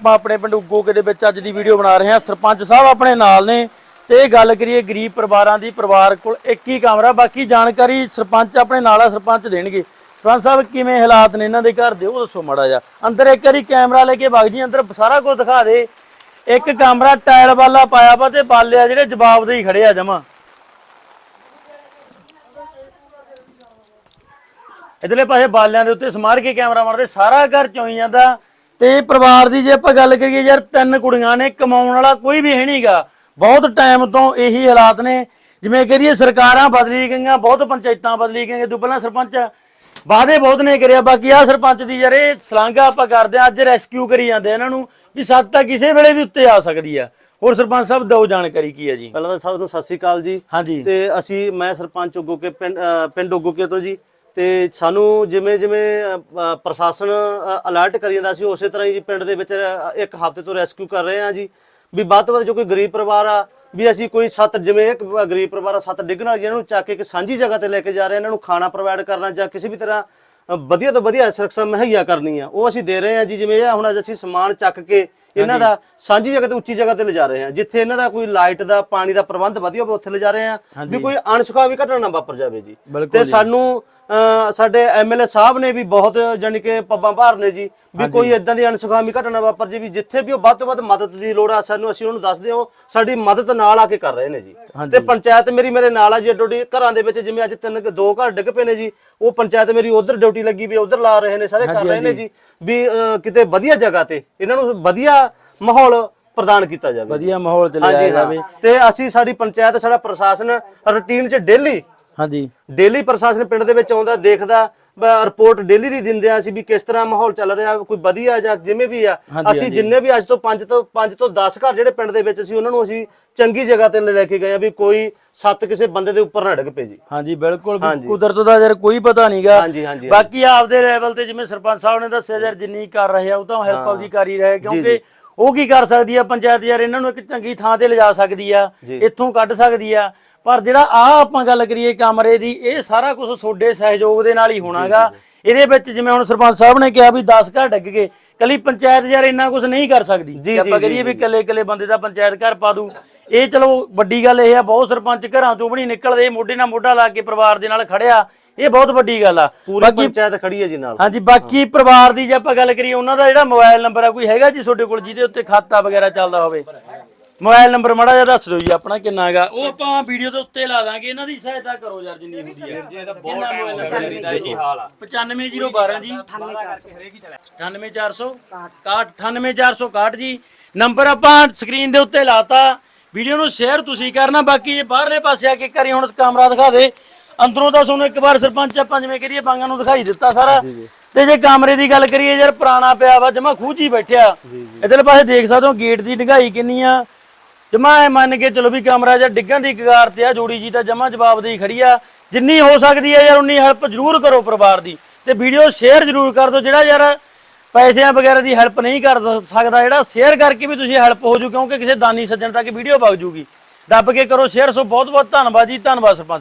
ਆਪਾਂ ਆਪਣੇ ਪਿੰਡ ਉਗੋਕੇ ਦੇ ਵਿੱਚ ਅੱਜ ਦੀ ਵੀਡੀਓ ਬਣਾ ਰਹੇ ਹਾਂ। ਸਰਪੰਚ ਸਾਹਿਬ ਆਪਣੇ ਨਾਲ ਨੇ ਤੇ ਗੱਲ ਕਰੀਏ ਗਰੀਬ ਪਰਿਵਾਰਾਂ ਦੀ, ਪਰਿਵਾਰ ਕੋਲ ਇੱਕ ਹੀ ਕਮਰਾ, ਬਾਕੀ ਜਾਣਕਾਰੀ ਸਰਪੰਚ ਆਪਣੇ ਨਾਲ ਆ, ਸਰਪੰਚ ਦੇਣਗੇ। ਸਰਪੰਚ ਸਾਹਿਬ, ਕਿਵੇਂ ਹਾਲਾਤ ਨੇ ਇਹਨਾਂ ਦੇ ਘਰ ਦੇ? ਉਹ ਦੱਸੋ ਮਾੜਾ ਜਿਹਾ। ਅੰਦਰ ਇੱਕ ਵਾਰੀ ਕੈਮਰਾ ਲੈ ਕੇ ਵਗ ਜੀ, ਅੰਦਰ ਸਾਰਾ ਕੁਝ ਦਿਖਾ ਦੇ। ਇੱਕ ਕਮਰਾ ਟਾਇਲ ਵਾਲਾ ਪਾਇਆ ਵਾ ਤੇ ਬਾਲਿਆ ਜਿਹੜੇ ਜਵਾਬ ਦੇ ਹੀ ਖੜੇ ਆ ਜਮਾ। ਇਧਰਲੇ ਪਾਸੇ ਬਾਲਿਆਂ ਦੇ ਉੱਤੇ ਸਮਾਰ ਕੇ ਕੈਮਰਾ ਮਾਰਦੇ, ਸਾਰਾ ਘਰ ਚੋਈ ਜਾਂਦਾ। ਤੇ ਪਰਿਵਾਰ ਦੀ ਜੇ ਆਪਾਂ ਗੱਲ ਕਰੀਏ ਯਾਰ ਤਿੰਨ ਕੁੜੀਆਂ ਨੇ ਕਮਾਉਣ ਵਾਲਾ ਕੋਈ ਵੀ ਹੈ ਨਹੀਂਗਾ। ਬਹੁਤ ਟਾਈਮ ਤੋਂ ਇਹੀ ਹਾਲਾਤ ਨੇ। ਜਿਵੇਂ ਕਰੀਏ ਸਰਕਾਰਾਂ ਬਦਲੀ ਗਈਆਂ ਬਹੁਤ ਪੰਚਾਇਤਾਂ ਬਦਲੀ ਗਈਆਂ ਤੋਂ ਪਹਿਲਾਂ ਸਰਪੰਚ ਵਾਅਦੇ ਬਹੁਤ ਨੇ ਕਰਿਆ ਬਾਕੀ ਆ ਸਰਪੰਚ ਦੀ ਯਾਰ ਇਹ ਸਲਾਂਘਾ ਆਪਾਂ ਕਰਦੇ ਆ ਅੱਜ ਰੈਸਕਿਊ ਕਰੀ ਜਾਂਦੇ ਇਹਨਾਂ ਨੂੰ ਵੀ ਸੱਤ ਤਾਂ ਕਿਸੇ ਵੇਲੇ ਵੀ ਉੱਤੇ ਆ ਸਕਦੀ ਆ। ਹੋਰ ਸਰਪੰਚ ਸਾਹਿਬ ਦਿਓ ਜਾਣਕਾਰੀ ਕੀ ਹੈ ਜੀ? ਪਹਿਲਾਂ ਤਾਂ ਸਭ ਨੂੰ ਸਤਿ ਸ੍ਰੀ ਅਕਾਲ ਜੀ। ਹਾਂਜੀ। ਤੇ ਅਸੀਂ ਮੈਂ ਸਰਪੰਚ ਉਗੋਕੇ ਪਿੰਡ ਅ, ਪਿੰਡ ਉਗੋਕੇ ਤੋਂ ਜੀ। ਤੇ ਸਾਨੂੰ ਜਿਵੇਂ ਜਿਵੇਂ ਅ, ਪ੍ਰਸ਼ਾਸਨ ਅਲਰਟ ਕਰੀ ਜਾਂਦਾ ਸੀ ਉਸੇ ਤਰ੍ਹਾਂ ਹੀ ਜੀ ਪਿੰਡ ਦੇ ਵਿੱਚ ਇੱਕ ਹਫ਼ਤੇ ਤੋਂ ਰੈਸਕਿਊ ਕਰ ਰਹੇ ਹਾਂ ਜੀ। ਵੀ ਵੱਧ ਤੋਂ ਵੱਧ ਜੋ ਕੋਈ ਗਰੀਬ ਪਰਿਵਾਰ ਆ ਵੀ ਅਸੀਂ ਕੋਈ ਸੱਤ ਜਿਵੇਂ ਇੱਕ ਗਰੀਬ ਪਰਿਵਾਰ ਆ ਸੱਤ ਡਿੱਗਣ ਵਾਲੀ ਜਿਹਨਾਂ ਨੂੰ ਚੱਕ ਕੇ ਇੱਕ ਸਾਂਝੀ ਜਗ੍ਹਾ ਤੇ ਲੈ ਕੇ ਜਾ ਰਹੇ ਹਾਂ ਇਹਨਾਂ ਨੂੰ ਖਾਣਾ ਪ੍ਰੋਵਾਈਡ ਕਰਨਾ ਜਾਂ ਕਿਸੇ ਵੀ ਤਰ੍ਹਾਂ ਅ, ਵਧੀਆ ਤੋਂ ਵਧੀਆ ਸੁਰੱਖਿਆ ਮੁਹੱਈਆ ਕਰਨੀ ਆ ਉਹ ਅਸੀਂ ਦੇ ਰਹੇ ਹਾਂ ਜੀ। ਜਿਵੇਂ ਇਹ ਹੁਣ ਅੱਜ ਅਸੀਂ ਸਮਾਨ ਚੱਕ ਕੇ ਇਹਨਾਂ ਦਾ ਸਾਂਝੀ ਜਗ੍ਹਾ ਤੇ ਉੱਚੀ ਜਗ੍ਹਾ ਤੇ ਲਿਜਾ ਰਹੇ ਹਾਂ ਜਿੱਥੇ ਇਹਨਾਂ ਦਾ ਕੋਈ ਲਾਈਟ ਦਾ ਪਾਣੀ ਦਾ ਪ੍ਰਬੰਧ ਵਧੀਆ ਹੋਵੇ ਉੱਥੇ ਲਿਜਾ ਰਹੇ ਹਾਂ ਵੀ ਕੋਈ ਅਣਸੁਖਾ ਵੀ ਘਟਨਾ ਨਾ ਵਾਪਰ ਜਾਵੇ ਜੀ। ਤੇ ਸਾਨੂੰ ਸਾਡੇ ਐਮਐਲਏ ਸਾਹਿਬ ਨੇ ਵੀ ਬਹੁਤ ਜਾਣੀ ਕਿ ਪੱਬਾਂ ਭਾਰ ਨੇ ਜੀ ਵੀ ਕੋਈ ਇਦਾਂ ਦੀ ਅਣਸੁਖਾਵੀ ਘਟਨਾ ਵਾਪਰ ਜੇ ਵੀ ਜਿੱਥੇ ਵੀ ਉਹ ਵੱਧ ਤੋਂ ਵੱਧ ਮਦਦ ਦੀ ਲੋੜ ਆ ਸਾਨੂੰ ਅਸੀਂ ਉਹਨੂੰ ਦੱਸਦੇ ਹਾਂ ਸਾਡੀ ਮਦਦ ਨਾਲ ਆ ਕੇ ਕਰ ਰਹੇ ਨੇ ਜੀ। ਤੇ ਪੰਚਾਇਤ ਮੇਰੀ ਮੇਰੇ ਨਾਲ ਆ ਜੀ ਡਿਊਟੀ ਘਰਾਂ ਦੇ ਵਿੱਚ ਜਿਵੇਂ ਅੱਜ ਤਿੰਨ ਦੋ ਘਰ ਡਿੱਗ ਪਏ ਨੇ ਜੀ ਉਹ ਪੰਚਾਇਤ ਮੇਰੀ ਉਧਰ ਡਿਊਟੀ ਲੱਗੀ ਵੀ ਉਧਰ ਲਾ ਰਹੇ ਨੇ ਸਾਰੇ ਕਰ ਰਹੇ ਨੇ ਜੀ ਵੀ ਕਿਤੇ ਵਧੀਆ ਜਗ੍ਹਾ ਤੇ ਇਹਨਾਂ ਨੂੰ ਵਧੀਆ ਮਾਹੌਲ ਪ੍ਰਦਾਨ ਕੀਤਾ ਜਾਵੇ। ਵਧੀਆ ਮਾਹੌਲ ਚ ਹਾਂਜੀ ਜਾਵੇ। ਤੇ ਅਸੀਂ ਸਾਡੀ ਪੰਚਾਇਤ ਸਾਡਾ ਪ੍ਰਸ਼ਾਸਨ ਰੁਟੀਨ 'ਚ ਡੇਲੀ ਹਾਂਜੀ। ਡੇਲੀ ਪ੍ਰਸ਼ਾਸਨ ਪਿੰਡ ਦੇ ਵਿੱਚ ਆਉਂਦਾ ਦੇਖਦਾ ਰਿਪੋਰਟ ਡੇਲੀ ਦੀ ਦਿੰਦੇ ਆ ਅਸੀਂ ਵੀ ਕਿਸ ਤਰ੍ਹਾਂ ਮਾਹੌਲ ਚੱਲ ਰਿਹਾ ਕੋਈ ਵਧੀਆ ਜਾਂ ਜਿਵੇਂ ਵੀ ਆ। ਅਸੀਂ ਜਿੰਨੇ ਵੀ ਅੱਜ ਤੋਂ 5 ਤੋਂ 5 ਤੋਂ 10 ਘਰ ਜਿਹੜੇ ਪਿੰਡ ਦੇ ਵਿੱਚ ਸੀ ਉਹਨਾਂ ਨੂੰ ਅਸੀਂ ਚੰਗੀ ਜਗ੍ਹਾ ਤੇ ਲੈ ਕੇ ਗਏ ਆ ਵੀ ਕੋਈ ਸੱਤ ਕਿਸੇ ਬੰਦੇ ਦੇ ਉੱਪਰ ਨਾ ਡਿੱਗ ਪਏ ਜੀ। ਹਾਂਜੀ ਬਿਲਕੁਲ ਕੁਦਰਤ ਦਾ ਯਾਰ ਕੋਈ ਪਤਾ ਨਹੀਂਗਾ ਹਾਂਜੀ ਹਾਂਜੀ ਬਾਕੀ ਆਪਦੇ ਲੈਵਲ ਤੇ ਜਿਵੇਂ ਸਰਪੰਚ ਸਾਹਿਬ ਨੇ ਦੱਸਿਆ ਯਾਰ ਜਿੰਨੀ ਕਰ ਰਹੇ ਆ ਉਹ ਤਾਂ ਹੈਲਪ ਆਪਦੀ ਕਰ ਹੀ ਰਹੇ ਕਿਉਂਕਿ ਉਹ ਕੀ ਕਰ ਸਕਦੀ ਆ ਪੰਚਾਇਤ ਯਾਰ ਇਹਨਾਂ ਨੂੰ ਇੱਕ ਚੰਗੀ ਥਾਂ ਤੇ ਲਿਜਾ ਸਕਦੀ ਆ ਇੱਥੋਂ ਕੱਢ ਸਕਦੀ ਆ। ਪਰ ਜਿਹੜਾ ਆ ਆਪਾਂ ਗੱਲ ਕਰੀਏ ਕਮਰੇ ਦੀ ਇਹ ਸਾਰਾ ਕੁਝ ਤੁਹਾਡੇ ਸਹਿਯੋਗ ਦੇ ਨਾਲ ਹੀ ਹੋਣਾਗਾ। ਇਹਦੇ ਵਿੱਚ ਜਿਵੇਂ ਹੁਣ ਸਰਪੰਚ ਸਾਹਿਬ ਨੇ ਕਿਹਾ ਵੀ 10 ਘਰ ਡਿੱਗ ਗਏ ਕੱਲੀ ਪੰਚਾਇਤ ਯਾਰ ਇੰਨਾ ਕੁਝ ਨਹੀਂ ਕਰ ਸਕਦੀ। ਜੇ ਆਪਾਂ ਕਰੀਏ ਵੀ ਕੱਲੇ ਕੱਲੇ ਬੰਦੇ ਦਾ ਪੰਚਾਇਤ ਘਰ ਪਾ ਦੂ ਇਹ ਚਲੋ ਵੱਡੀ ਗੱਲ ਇਹ ਆ ਬਹੁਤ ਸਰਪੰਚ ਘਰਾਂ ਚੋਂ ਵੀ ਨਹੀਂ ਨਿਕਲਦੇ ਮੋਢੇ ਨਾਲ ਮੋਢਾ ਲਾ ਕੇ ਪਰਿਵਾਰ ਦੇ ਨਾਲ ਖੜਿਆ ਇਹ ਬਹੁਤ ਵੱਡੀ ਗੱਲ ਆ। ਪੂਰੀ ਪੰਚਾਇਤ ਖੜੀ ਹੈ ਜੀ ਨਾਲ। ਹਾਂਜੀ ਬਾਕੀ ਪਰਿਵਾਰ ਦੀ ਜੇ ਆਪਾਂ ਗੱਲ ਕਰੀਏ ਉਹਨਾਂ ਦਾ ਜਿਹੜਾ ਮੋਬਾਈਲ ਨੰਬਰ ਆ ਕੋਈ ਹੈਗਾ ਜੀ ਤੁਹਾਡੇ ਕੋਲ ਜਿਹਦੇ ਉੱਤੇ ਖਾਤਾ ਵਗੈਰਾ ਚੱਲਦਾ ਹੋਵੇ? ਮੋਬਾਈਲ ਨੰਬਰ ਮਾੜਾ ਜਿਹਾ ਦੱਸ ਦਿਓ ਜੀ ਆਪਣਾ ਕਿੰਨਾ ਹੈਗਾ? ਉਹ ਆਪਾਂ ਵੀਡੀਓ ਦੇ ਉੱਤੇ ਲਾ ਦਾਂਗੇ ਇਹਨਾਂ ਦੀ ਸਹਾਇਤਾ ਕਰੋ ਯਾਰ ਜਿੰਨੀ ਹੁੰਦੀ ਹੈ ਕਿੰਨਾ ਮੋਬਾਈਲ ਨੰਬਰ ਦਾ ਜੀ ਹਾਲ ਆ। 95012 ਜੀ। 98400 98461 ਜੀ। ਨੰਬਰ ਆਪਾਂ ਸਕਰੀਨ ਦੇ ਉੱਤੇ ਲਾਤਾ। ਵੀਡੀਓ ਨੂੰ ਸ਼ੇਅਰ ਤੁਸੀਂ ਕਰਨਾ ਬਾਕੀ ਜੇ ਬਾਹਰਲੇ ਪਾਸੇ ਆ ਕੇ ਕਰੀ ਹੁਣ ਕੈਮਰਾ ਦਿਖਾ ਦੇ। ਅੰਦਰੋਂ ਤਾਂ ਤੁਹਾਨੂੰ ਇੱਕ ਵਾਰ ਸਰਪੰਚ ਆਪਾਂ ਜਿਵੇਂ ਕਰੀਏ ਬਾਂਗਾਂ ਨੂੰ ਦਿਖਾਈ ਦਿੱਤਾ ਸਾਰਾ। ਤੇ ਜੇ ਕਮਰੇ ਦੀ ਗੱਲ ਕਰੀਏ ਯਾਰ ਪੁਰਾਣਾ ਪਿਆ ਵਾ ਜਮਾ ਖੂਚੀ ਬੈਠਿਆ। ਇਧਰਲੇ ਪਾਸੇ ਦੇਖ ਸਕਦੇ ਹੋ ਗੇਟ ਦੀ ਢੰਗਾਈ ਕਿੰਨੀ ਆ। ਜਮਾ ਐ ਮੰਨ ਕੇ ਚਲੋ ਵੀ ਕਮਰਾ ਜਾਂ ਡਿੱਗਣ ਦੀ ਕਗਾਰ ਤੇ ਆ ਜੋੜੀ ਜੀ ਤਾਂ ਜਮਾ ਜਵਾਬ ਦੀ ਖੜੀ ਆ। ਜਿੰਨੀ ਹੋ ਸਕਦੀ ਹੈ ਯਾਰ ਉਨੀ ਹੈਲਪ ਜ਼ਰੂਰ ਕਰੋ ਪਰਿਵਾਰ ਦੀ। ਤੇ ਵੀਡੀਓ ਸ਼ੇਅਰ ਜ਼ਰੂਰ ਕਰ ਦਿਓ ਜਿਹੜਾ ਯਾਰ ਪੈਸਿਆਂ ਵਗੈਰਾ ਦੀ ਹੈਲਪ ਨਹੀਂ ਕਰ ਸਕਦਾ ਜਿਹੜਾ ਸ਼ੇਅਰ ਕਰਕੇ ਵੀ ਤੁਸੀਂ ਹੈਲਪ ਹੋ ਜੂ, ਕਿਉਂਕਿ ਕਿਸੇ ਦਾਨੀ ਸੱਜਣ ਤੱਕ ਵੀਡੀਓ ਵਗ ਜੂਗੀ। ਦੱਬ ਕੇ ਕਰੋ ਸ਼ੇਅਰ ਸੋ ਬਹੁਤ ਬਹੁਤ ਧੰਨਵਾਦ ਜੀ, ਧੰਨਵਾਦ ਸਰਪੰਚ